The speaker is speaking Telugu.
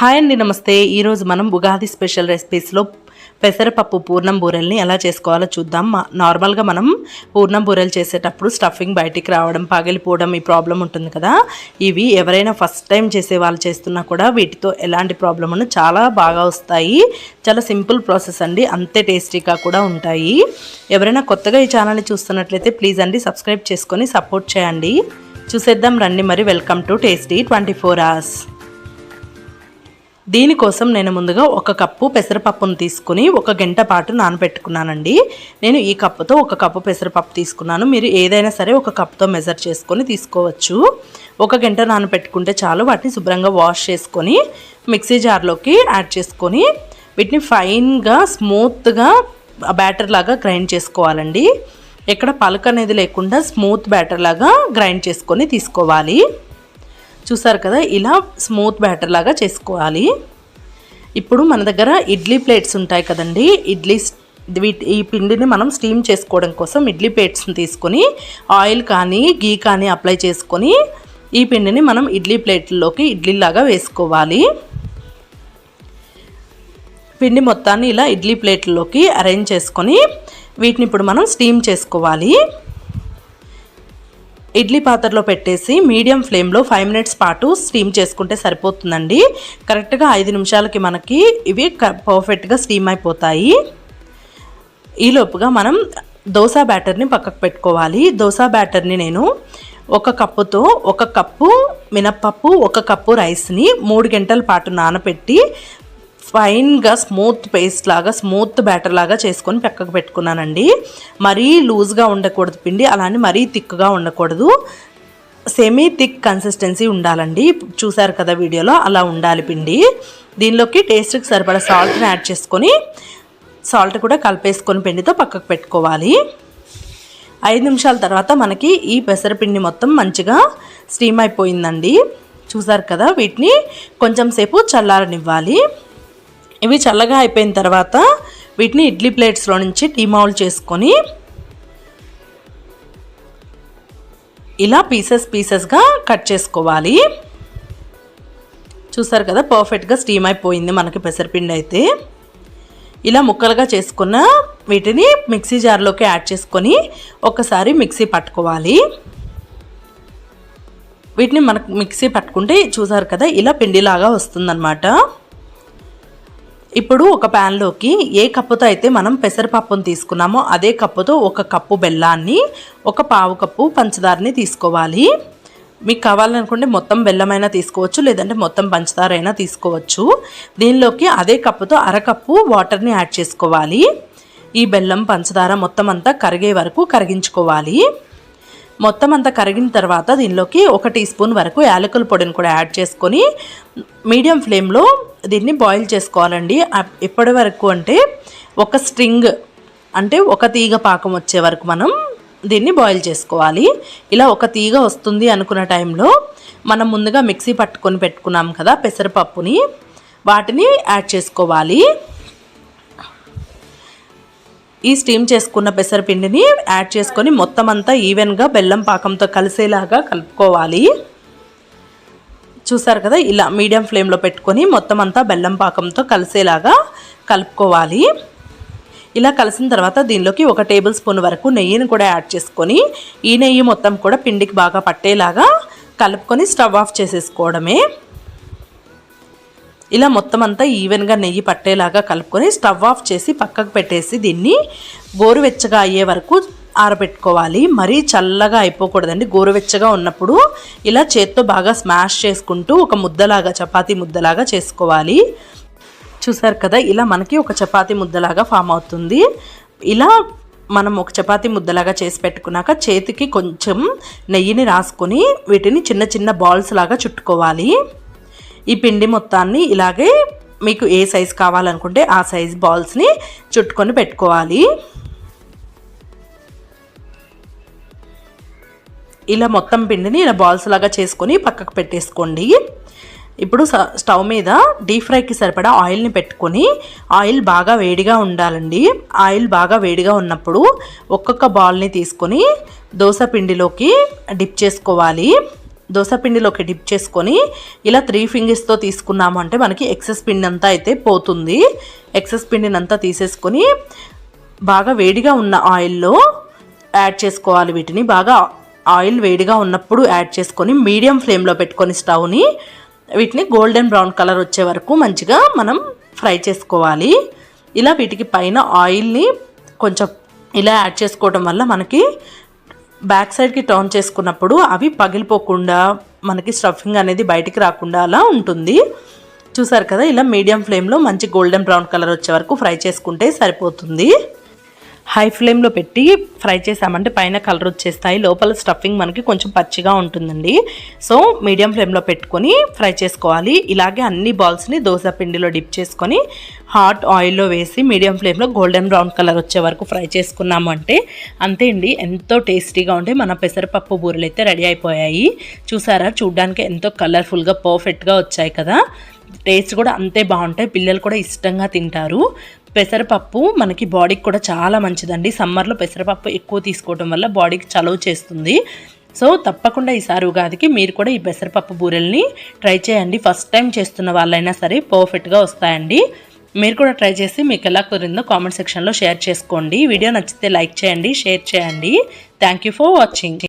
హాయ్ అండి నమస్తే. ఈరోజు మనం ఉగాది స్పెషల్ రెసిపీస్లో పెసరపప్పు పూర్ణం బూరెల్ని ఎలా చేసుకోవాలో చూద్దాం. నార్మల్గా మనం పూర్ణం బూరెలు చేసేటప్పుడు స్టఫింగ్ బయటికి రావడం పగిలిపోవడం ఈ ప్రాబ్లం ఉంటుంది కదా. ఇవి ఎవరైనా ఫస్ట్ టైం చేసే వాళ్ళు చేస్తున్నా కూడా వీటితో ఎలాంటి ప్రాబ్లం ఉన్న చాలా బాగా వస్తాయి. చాలా సింపుల్ ప్రాసెస్ అండి. అంతే టేస్టీగా కూడా ఉంటాయి. ఎవరైనా కొత్తగా ఈ ఛానల్ని చూస్తున్నట్లయితే ప్లీజ్ అండి సబ్స్క్రైబ్ చేసుకొని సపోర్ట్ చేయండి. చూసేద్దాం రండి మరి. Welcome to tasty twenty four hours. దీనికోసం నేను ముందుగా ఒక కప్పు పెసరపప్పును తీసుకుని ఒక గంట పాటు నానబెట్టుకున్నానండి. నేను ఈ కప్పుతో ఒక కప్పు పెసరపప్పు తీసుకున్నాను. మీరు ఏదైనా సరే ఒక కప్తో మెజర్ చేసుకొని తీసుకోవచ్చు. ఒక గంట నానబెట్టుకుంటే చాలు. వాటిని శుభ్రంగా వాష్ చేసుకొని మిక్సీ జార్లోకి యాడ్ చేసుకొని వీటిని ఫైన్గా స్మూత్గా బ్యాటర్ లాగా గ్రైండ్ చేసుకోవాలండి. ఎక్కడ పలక అనేది లేకుండా స్మూత్ బ్యాటర్ లాగా గ్రైండ్ చేసుకొని తీసుకోవాలి. చూసారు కదా ఇలా స్మూత్ బ్యాటర్ లాగా చేసుకోవాలి. ఇప్పుడు మన దగ్గర ఇడ్లీ ప్లేట్స్ ఉంటాయి కదండి ఇడ్లీ వీటి ఈ పిండిని మనం స్టీమ్ చేసుకోవడం కోసం ఇడ్లీ ప్లేట్స్ని తీసుకొని ఆయిల్ కానీ గీ కానీ అప్లై చేసుకొని ఈ పిండిని మనం ఇడ్లీ ప్లేట్లోకి ఇడ్లీలాగా వేసుకోవాలి. పిండి మొత్తాన్ని ఇలా ఇడ్లీ ప్లేట్లోకి అరేంజ్ చేసుకొని వీటిని ఇప్పుడు మనం స్టీమ్ చేసుకోవాలి. ఇడ్లీ పాత్రలో పెట్టేసి మీడియం ఫ్లేమ్లో ఫైవ్ మినిట్స్ పాటు స్టీమ్ చేసుకుంటే సరిపోతుందండి. కరెక్ట్గా ఐదు నిమిషాలకి మనకి ఇవి క- పర్ఫెక్ట్గా స్టీమ్ అయిపోతాయి. ఈలోపుగా మనం దోశ బ్యాటర్ని పక్కకు పెట్టుకోవాలి. దోశ బ్యాటర్ని నేను ఒక కప్పుతో ఒక కప్పు మినప్పప్పు ఒక కప్పు రైస్ని మూడు గంటల పాటు నానబెట్టి ఫైన్గా స్మూత్ పేస్ట్ లాగా స్మూత్ బ్యాటర్ లాగా చేసుకొని పక్కకు పెట్టుకున్నానండి. మరీ లూజ్గా ఉండకూడదు పిండి అలానే మరీ థిక్గా ఉండకూడదు. సెమీ థిక్ కన్సిస్టెన్సీ ఉండాలండి. చూసారు కదా వీడియోలో అలా ఉండాలి పిండి. దీనిలోకి టేస్ట్కి సరిపడా సాల్ట్ని యాడ్ చేసుకొని సాల్ట్ కూడా కలిపేసుకొని పిండితో పక్కకు పెట్టుకోవాలి. ఐదు నిమిషాల తర్వాత మనకి ఈ పెసరపిండి మొత్తం మంచిగా స్టీమ్ అయిపోయిందండి. చూసారు కదా వీటిని? కొంచెం సేపు చల్లారనివ్వాలి. ఇవి చల్లగా అయిపోయిన తర్వాత వీటిని ఇడ్లీ ప్లేట్స్లో నుంచి టీమౌల్ చేసుకొని ఇలా పీసెస్ పీసెస్గా కట్ చేసుకోవాలి. చూసారు కదా పర్ఫెక్ట్గా స్టీమ్ అయిపోయింది మనకి పెసరపిండి అయితే. ఇలా ముక్కలుగా చేసుకున్న వీటిని మిక్సీ జార్లోకి యాడ్ చేసుకొని ఒకసారి మిక్సీ పట్టుకోవాలి. వీటిని మనకు మిక్సీ పట్టుకుంటే చూసారు కదా ఇలా పిండిలాగా వస్తుందన్నమాట. ఇప్పుడు ఒక ప్యాన్లోకి ఏ కప్పుతో అయితే మనం పెసరపప్పును తీసుకున్నామో అదే కప్పుతో ఒక కప్పు బెల్లాన్ని ఒక పావు కప్పు పంచదారని తీసుకోవాలి. మీకు కావాలనుకుంటే మొత్తం బెల్లమైనా తీసుకోవచ్చు లేదంటే మొత్తం పంచదార అయినా తీసుకోవచ్చు. దీనిలోకి అదే కప్పుతో అరకప్పు వాటర్ని యాడ్ చేసుకోవాలి. ఈ బెల్లం పంచదార మొత్తం అంతా కరిగే వరకు కరిగించుకోవాలి. మొత్తం అంతా కరిగిన తర్వాత దీనిలోకి ఒక టీ స్పూన్ వరకు యాలకుల పొడిని కూడా యాడ్ చేసుకొని మీడియం ఫ్లేమ్లో దీన్ని బాయిల్ చేసుకోవాలండి. ఎప్పటి వరకు అంటే ఒక స్ట్రింగ్ అంటే ఒక తీగ పాకం వచ్చే వరకు మనం దీన్ని బాయిల్ చేసుకోవాలి. ఇలా ఒక తీగ వస్తుంది అనుకున్న టైంలో మనం ముందుగా మిక్సీ పట్టుకొని పెట్టుకున్నాం కదా పెసరపప్పుని వాటిని యాడ్ చేసుకోవాలి. ఈ స్టీమ్ చేసుకున్న పెసరపిండిని యాడ్ చేసుకొని మొత్తం అంతా ఈవెన్గా బెల్లం పాకంతో కలిసేలాగా కలుపుకోవాలి. చూసారు కదా? ఇలా మీడియం ఫ్లేమ్లో పెట్టుకొని మొత్తం అంతా బెల్లం పాకంతో కలిసేలాగా కలుపుకోవాలి. ఇలా కలిసిన తర్వాత దీనిలోకి ఒక టేబుల్ స్పూన్ వరకు నెయ్యిని కూడా యాడ్ చేసుకొని ఈ నెయ్యి మొత్తం కూడా పిండికి బాగా పట్టేలాగా కలుపుకొని స్టవ్ ఆఫ్ చేసేసుకోవడమే. ఇలా మొత్తం అంతా ఈవెన్గా నెయ్యి పట్టేలాగా కలుపుకొని స్టవ్ ఆఫ్ చేసి పక్కకు పెట్టేసి దీన్ని గోరువెచ్చగా అయ్యే వరకు ఆరబెట్టుకోవాలి. మరీ చల్లగా అయిపోకూడదండి. గోరువెచ్చగా ఉన్నప్పుడు ఇలా చేత్తో బాగా స్మాష్ చేసుకుంటూ ఒక ముద్దలాగా చపాతీ ముద్దలాగా చేసుకోవాలి. చూసారు కదా ఇలా మనకి ఒక చపాతీ ముద్దలాగా ఫామ్ అవుతుంది. ఇలా మనం ఒక చపాతీ ముద్దలాగా చేసి పెట్టుకున్నాక చేతికి కొంచెం నెయ్యిని రాసుకొని వీటిని చిన్న చిన్న బాల్స్ లాగా చుట్టుకోవాలి. ఈ పిండి మొత్తాన్ని ఇలాగే మీకు ఏ సైజ్ కావాలనుకుంటే ఆ సైజ్ బాల్స్ని చుట్టుకొని పెట్టుకోవాలి. ఇలా మొత్తం పిండిని ఇలా బాల్స్ లాగా చేసుకొని పక్కకు పెట్టేసుకోండి. ఇప్పుడు స్టవ్ మీద డీప్ ఫ్రైకి సరిపడా ఆయిల్ని పెట్టుకొని ఆయిల్ బాగా వేడిగా ఉండాలండి. ఆయిల్ బాగా వేడిగా ఉన్నప్పుడు ఒక్కొక్క బాల్ని తీసుకొని దోశ పిండిలోకి డిప్ చేసుకోవాలి. దోశ పిండిలోకి డిప్ చేసుకొని ఇలా త్రీ ఫింగర్స్తో తీసుకున్నాము అంటే మనకి ఎక్సెస్ పిండి అంతా అయితే పోతుంది. ఎక్సెస్ పిండిని అంతా తీసేసుకొని బాగా వేడిగా ఉన్న ఆయిల్లో యాడ్ చేసుకోవాలి వీటిని. బాగా ఆయిల్ వేడిగా ఉన్నప్పుడు యాడ్ చేసుకొని మీడియం ఫ్లేమ్లో పెట్టుకొని స్టవ్ని వీటిని గోల్డెన్ బ్రౌన్ కలర్ వచ్చే వరకు మంచిగా మనం ఫ్రై చేసుకోవాలి. ఇలా వీటికి పైన ఆయిల్ని కొంచెం ఇలా యాడ్ చేసుకోవడం వల్ల మనకి బ్యాక్ సైడ్కి టర్న్ చేసుకున్నప్పుడు అవి పగిలిపోకుండా మనకి స్టఫింగ్ అనేది బయటికి రాకుండా అలా ఉంటుంది. చూసారు కదా ఇలా మీడియం ఫ్లేమ్లో మంచి గోల్డెన్ బ్రౌన్ కలర్ వచ్చే వరకు ఫ్రై చేసుకుంటే సరిపోతుంది. హై ఫ్లేమ్లో పెట్టి ఫ్రై చేసామంటే పైన కలర్ వచ్చేస్తాయి. లోపల స్టఫింగ్ మనకి కొంచెం పచ్చిగా ఉంటుందండి. సో మీడియం ఫ్లేమ్లో పెట్టుకొని ఫ్రై చేసుకోవాలి. ఇలాగే అన్ని బాల్స్ని దోశ పిండిలో డిప్ చేసుకొని హాట్ ఆయిల్లో వేసి మీడియం ఫ్లేమ్లో గోల్డెన్ బ్రౌన్ కలర్ వచ్చే వరకు ఫ్రై చేసుకున్నాము అంటే అంతే అండి. ఎంతో టేస్టీగా ఉంటే మన పెసరపప్పు బూరెలు అయితే రెడీ అయిపోయాయి. చూసారా? చూడ్డానికి ఎంతో కలర్ఫుల్గా పర్ఫెక్ట్గా వచ్చాయి కదా. టేస్ట్ కూడా అంతే బాగుంటాయి. పిల్లలు కూడా ఇష్టంగా తింటారు. పెసరపప్పు మనకి బాడీకి కూడా చాలా మంచిదండి. సమ్మర్లో పెసరపప్పు ఎక్కువ తీసుకోవడం వల్ల బాడీకి చలవ చేస్తుంది. సో తప్పకుండా ఈసారి ఉగాదికి మీరు కూడా ఈ పెసరపప్పు బూరెల్ని ట్రై చేయండి. ఫస్ట్ టైం చేస్తున్న వాళ్ళైనా సరే పర్ఫెక్ట్గా వస్తాయండి. మీరు కూడా ట్రై చేసి మీకు ఎలా కుదిరిందో కామెంట్ సెక్షన్లో షేర్ చేసుకోండి. వీడియో నచ్చితే లైక్ చేయండి షేర్ చేయండి. Thank you for watching.